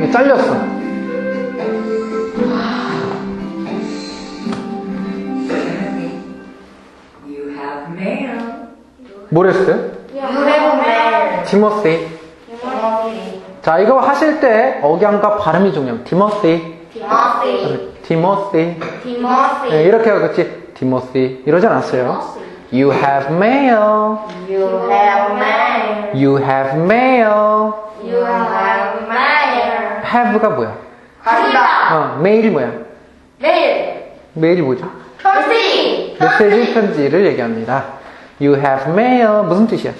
이게 잘렸어. Mail. 디모시. Timothy. 자, 이거 하실 때 억양과 발음이 중요해요. 디모시. Timothy. 디모시. Timothy. 네, 이렇게 하고 그치? 디모시. 이러지 않았어요. You have mail. You have mail. You have mail. You have mail. Have가 뭐야? 가리다. 어, 메일이 뭐야? 메일. 메일이 뭐죠? 편지. 메시지 편지를 얘기합니다. You have mail. 무슨 뜻이야?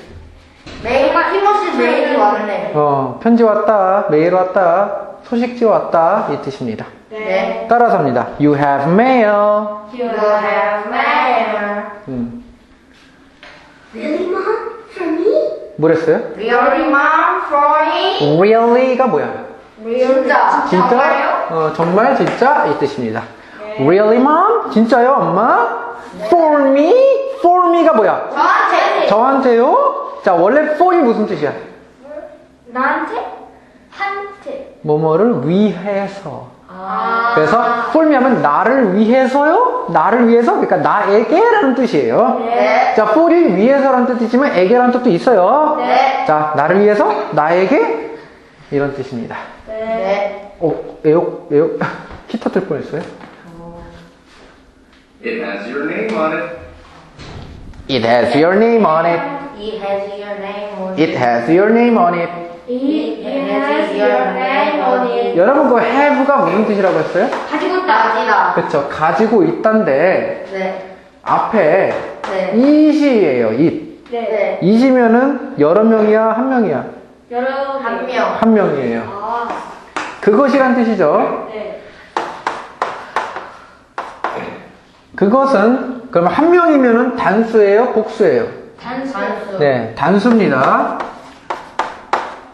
메일과 티모시 메일이 왔네. 어, 편지 왔다. 메일 왔다. 소식지 왔다. 이 뜻입니다. 네. 따라서입니다. You have mail. You have mail. 음, Really, mom? For me? 뭐랬어요? Really, mom? For me? Really가 뭐야? 진짜. 진짜? 어, 정말 진짜 이 뜻입니다. Really, mom? 진짜요, 엄마? For me? For me가 뭐야? 저한테. 저한테요? 자, 원래 for이 무슨 뜻이야? 나한테? 한테. 뭐뭐를 위해서. 아. 그래서 for me 하면 나를 위해서요? 나를 위해서? 그러니까 나에게라는 뜻이에요. 네. 자, for이 위해서라는 뜻이지만 에게라는 뜻도 있어요. 네. 자, 나를 위해서? 나에게? 이런 뜻입니다. 네. 어, 에어, 에어, 키 터질 뻔했어요. It has your name on it. It has your name on it. It has your name on It has your name on it. It has your name on it. 여러분, 그 have가 무슨 뜻이라고 했어요? 가지고 있다. 가지다. 그쵸. 가지고 있단데, 네. 앞에 네. it이에요, it. 네. it이면은 여러 명이야, 한 명이야? 여러 한 명. 한 명이에요. 아. 그것이란 뜻이죠. 네. 그것은, 그러면 한 명이면은 단수예요, 복수예요? 단수. 단수. 네, 단수입니다.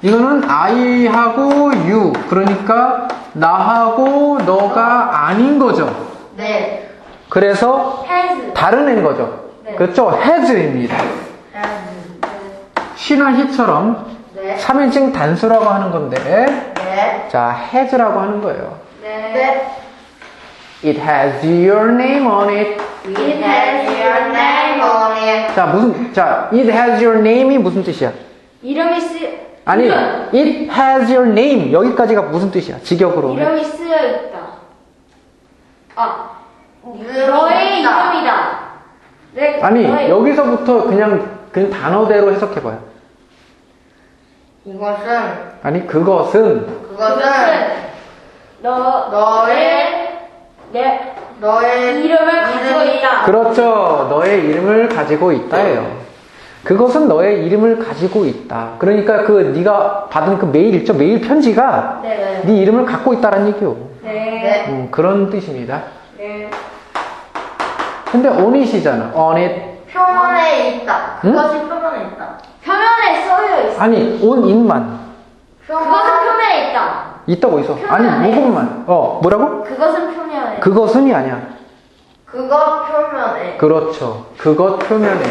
이거는 I하고 you, 그러니까 나하고 너가 아닌 거죠. 네. 그래서 has. 다른 애인 거죠. 네. 그렇죠? has입니다. has. she나 he처럼 네. 3인칭 단수라고 하는 건데, 네. 자, has라고 하는 거예요. 네. It has your name on it. It has your name on it. 자, 무슨, 자, it has your name이 무슨 뜻이야? 이름이 쓰 아니, 이름. it has your name. 여기까지가 무슨 뜻이야? 직역으로. 이름이 쓰여 있다. 아. 너의 이름이다. 네. 아니, 너의 여기서부터 그냥, 그냥 단어대로 해석해 봐요. 이것은 아니, 그것은, 그것은 너 너의 내 너의 이름을 가지고 있다. 그렇죠. 너의 이름을 가지고 있다예요. 그것은 너의 이름을 가지고 있다. 그러니까 그 네가 받은 그 메일 있죠? 메일 편지가 네. 네 이름을 갖고 있다는 얘기요. 네. 음, 그런 뜻입니다. 네. 근데 on it이잖아. on it. 표면에 있다. 응? 그것이 표면에 있다. 표면에 써여 있어. 아니, on it만 그것은 표면에 있다. 있다고 있어. 아니. 무것만. 어, 뭐라고? 그것은 표면에. 그것은이 아니야. 그것 표면에 그렇죠. 그것 표면에.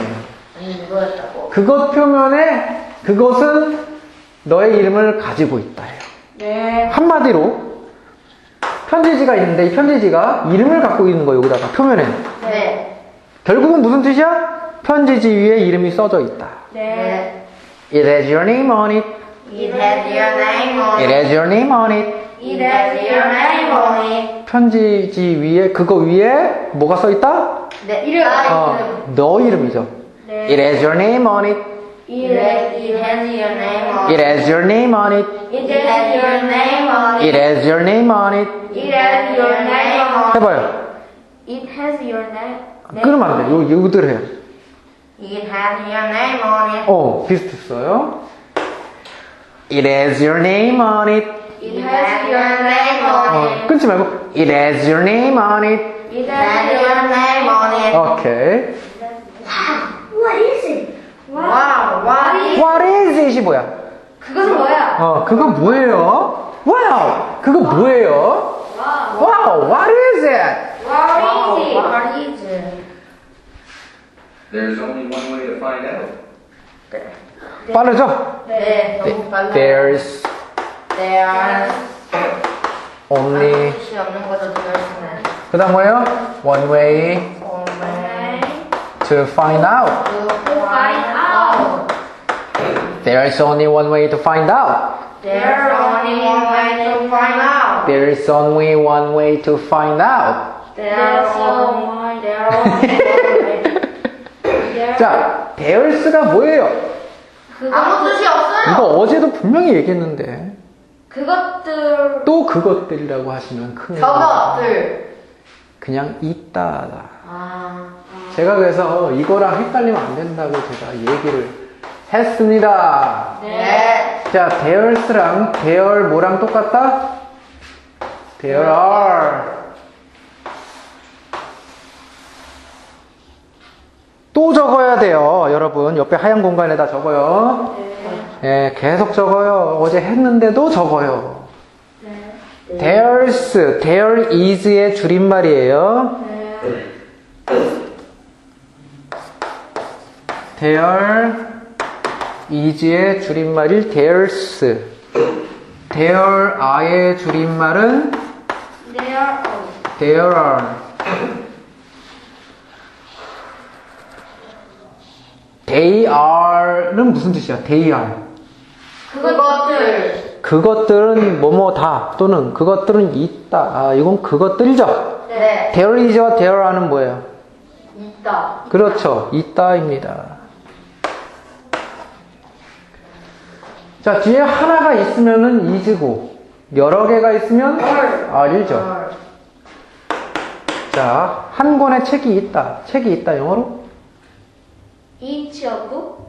아니 이거였다고. 그것 표면에 그것은 너의 이름을 가지고 있다예요. 네. 한마디로 편지지가 있는데 이 편지지가 이름을 갖고 있는 거예요. 여기다가 표면에. 네. 결국은 무슨 뜻이야? 편지지 위에 이름이 써져 있다. 네. It has your name on it. It has your name on It it. has your name on it. It has your name on it. 편지지 위에 그거 위에 뭐가 써 있다? 네. 이름. 어. 너 이름이죠. 네. It has your name on it. It has, it has your name on It it. has your name on it. It has your name on It it. has your name on it. It has your name on it. 해봐요. It has your name. 네. 끊으면 안 돼. 요, 요들 해요. It has your name on it. 어, 비슷했어요. It has your name on it. It has your name on 어, it. 끊지 말고 It has your name on it. It has your name on it. 오케이. What is it? Wow, what is What is it이 뭐야? 그것은 뭐야? 어, 그거 뭐예요? Wow, 그거 뭐예요? Wow, what is it? What is it? What is it? There's only one way to find out. 빠르죠? 네, 너무 빨라. There's There's only. 뜻이 없는 거죠, there's는. 그 다음 뭐예요? one way only to find out. to find out. There's only one way to find out. There's only one way to find out. There's only one way to find out. There's only there's only one way. There- 자, there's가 뭐예요? 아무 뜻이 없어요. 이거 어제도 분명히 얘기했는데 그것들 또 그것들이라고 하시면 큰일 저것들. 그냥 있다다. 아, 제가 그래서 이거랑 헷갈리면 안 된다고 제가 얘기를 했습니다. 네. 자, there's랑 there 뭐랑 똑같다? there are. 또 적어야 돼요, 여러분. 옆에 하얀 공간에다 적어요. 예, 계속 적어요. 어제 했는데도 적어요. There's, there is의 줄임말이에요. There is의 줄임말일 there's. There are의 줄임말은 There are. there are. They are는 무슨 뜻이야? They are. 그것들. 그것들은 뭐뭐 다 또는 그것들은 있다. 아, 이건 그것들이죠. 네. There is와 there are는 뭐예요? 있다. 그렇죠. 있다입니다. 자, 뒤에 하나가 있으면은 is고, 여러 개가 있으면 are죠. 자, 한 권의 책이 있다. 책이 있다, 영어로? Each of book.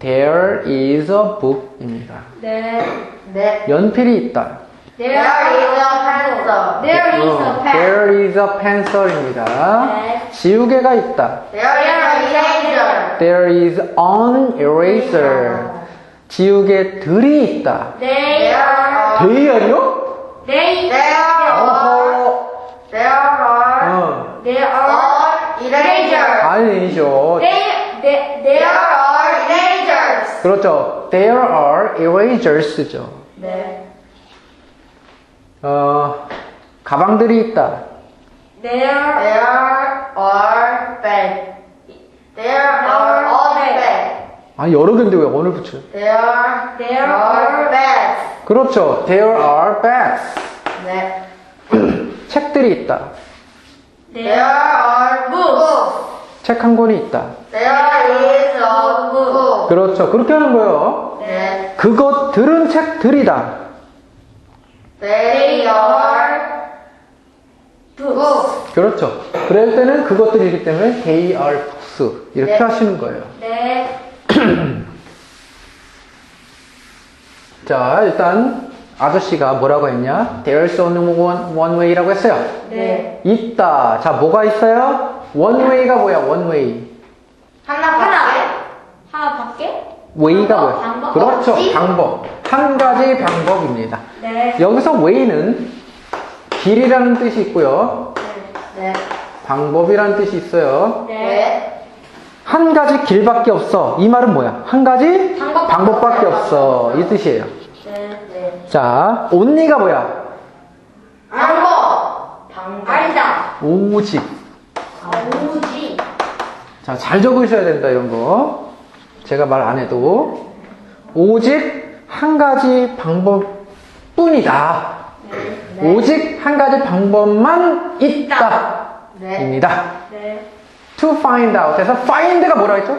There is a book입니다. 네. 네. 연필이 있다. There is a pencil. There is a 어, pen. There is a pencil입니다. 네. 지우개가 있다. There is a eraser. There is an eraser. 지우개들이 있다. They are. 대열이요? They. There 어허. There are. 어. There are erasers. 아니죠. They. There are erasers. 그렇죠. There are erasers죠. 네. 어, 가방들이 있다. There. There are bags. There are all bags. 아니, 여러 개인데 왜 언을 붙여요? There are. There are bags. 그렇죠. There are bags. 네. 책들이 있다. There are books. 책 한 권이 있다. There is a book. 그렇죠. 그렇게 하는 거예요. 네. 그것들은 책들이다. They are books. 그렇죠. 그럴 때는 그것들이기 때문에 they are books. 이렇게 네. 하시는 거예요. 네. 자, 일단 아저씨가 뭐라고 했냐? There's only one, one way라고 했어요. 네. 있다. 자, 뭐가 있어요? one way가 뭐야? one way. 하나 밖에? 하나 밖에? way가 방법, 뭐야? 방법. 그렇죠. 없지? 방법. 한 가지 방법입니다. 네. 여기서 way는 길이라는 뜻이 있고요. 네. 방법이라는 뜻이 있어요. 네. 한 가지 길밖에 없어. 이 말은 뭐야? 한 가지 방법. 방법밖에 없어. 이 뜻이에요. 네. 네. 자, only가 뭐야? 방법. 방법. 알다. 오직. 아, 오지. 자, 잘 적으셔야 된다, 이런 거. 제가 말 안 해도. 오직 한 가지 방법 뿐이다. 네. 오직 한 가지 방법만 있다. 네. 입니다. 네. to find out 해서 find가 뭐라 했죠?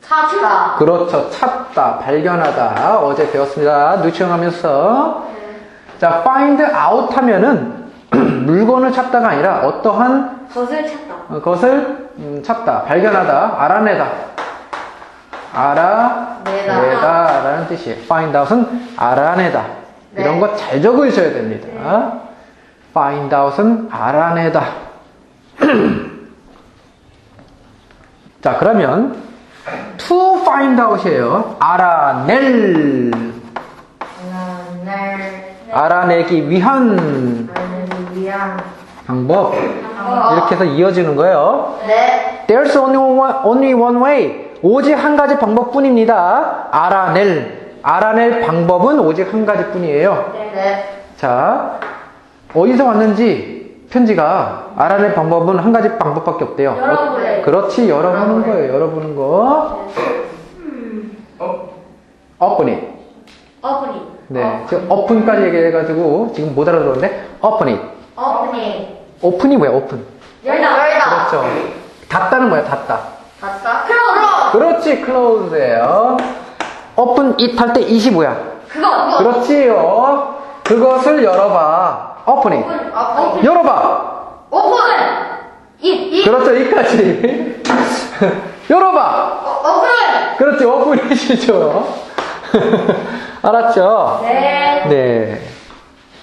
찾다. 그렇죠. 찾다, 발견하다. 어제 배웠습니다. 누추형하면서. 자, find out 하면은 물건을 찾다가 아니라 어떠한 것을 찾다. 것을 음, 찾다, 발견하다, 알아내다. 알아내다. 내다. 라는 뜻이에요. find out은 알아내다. 네. 이런 거 잘 적으셔야 됩니다. find out은 알아내다. 자, 그러면 to find out이에요. 알아낼. 날. 알아내기 위한 나는 위한. 방법. 이렇게 해서 이어지는 거예요. 네. There's only one, only one way. 오직 한 가지 방법뿐입니다. 알아낼. 알아낼 방법은 오직 한 가지뿐이에요. 네. 자, 어디서 왔는지 편지가 알아낼 방법은 한 가지 방법밖에 없대요. 열어보래. 그렇지, 열어보는 거예요. 열어보는 거. Open it. Opening. 네, 지금 open까지 얘기해가지고 지금 못 알아들었는데 Opening. open이 뭐야, open? 열다. 열다. 그렇죠. 닫다는 뭐야, 닫다. 닫다. 클로즈. 그렇지, open it 할때 it이 뭐야? 그거, 그거. 그렇지요. 그것을 열어봐. open it. 오픈. 열어봐. 오픈. 이, 이. 그렇죠, 이까지. 열어봐. 오픈. 그렇지, 오픈이시죠. 알았죠? 네. 네.